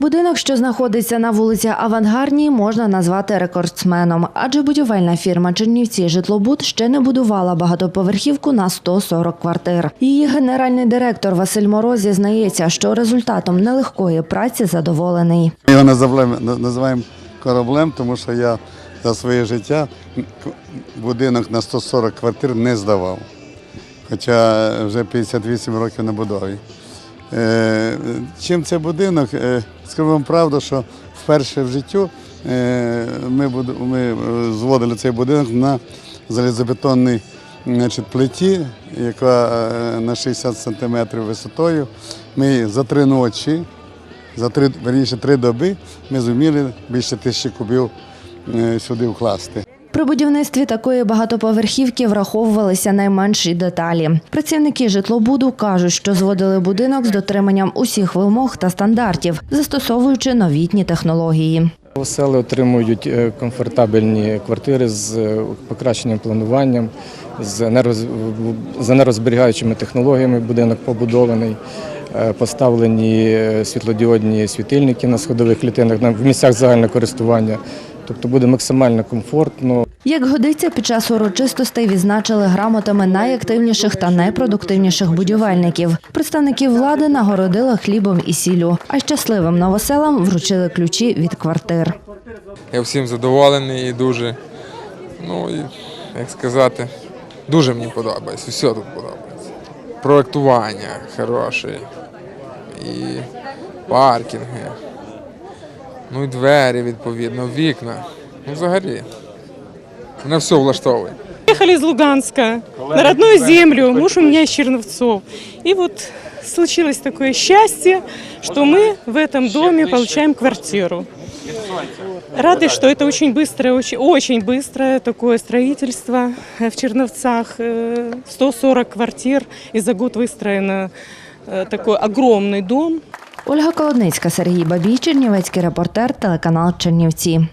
Будинок, що знаходиться на вулиці Авангардній, можна назвати рекордсменом, адже будівельна фірма Чернівці Житлобуд ще не будувала багатоповерхівку на 140 квартир. Її генеральний директор Василь Мороз зізнається, що результатом нелегкої праці задоволений. Ми його називаємо кораблем, тому що я за своє життя будинок на 140 квартир не здавав. Хоча вже 58 років на будові. Е, Чим це будинок? Е, Скажу вам правду, що вперше в життю е, ми, ми зводили цей будинок на залізобетонній значить, плиті, яка на 60 сантиметрів висотою. Ми за три ночі за три, верніше, три доби ми зуміли більше тисячі кубів сюди вкласти. Будівництві такої багатоповерхівки враховувалися найменші деталі. Працівники житлобуду кажуть, що зводили будинок з дотриманням усіх вимог та стандартів, застосовуючи новітні технології. Осели отримують е, комфортабельні квартири з е, покращенням плануванням, з енергоз- технологіями будинок побудований, е, поставлені світлодіодні світильники на сходових клітинах на- в місцях загального користування. Тобто буде максимально комфортно. Як годиться, під час урочистостей відзначили грамотами найактивніших та найпродуктивніших будівельників. Представників влади нагородили хлібом і сіллю, а щасливим новоселам вручили ключі від квартир. Я всім задоволений і дуже, ну і, як сказати, дуже мені подобається. Все тут подобається. Проектування хороше. І паркінги. Ну і двері, відповідно, вікна. Ну, взагалі. Мене все влаштовує. Приехали из Луганска на родную землю. Муж у меня из Черновцов. И вот случилось такое счастье, что мы в этом доме получаем квартиру. Рады, что это очень быстрое, очень, очень быстрое такое строительство э, в Черновцах. Э, 140 квартир, и за год выстроено э, такой огромный дом. Ольга Колодницька, Сергій Бабій, Чернівецький репортер, телеканал Чернівці.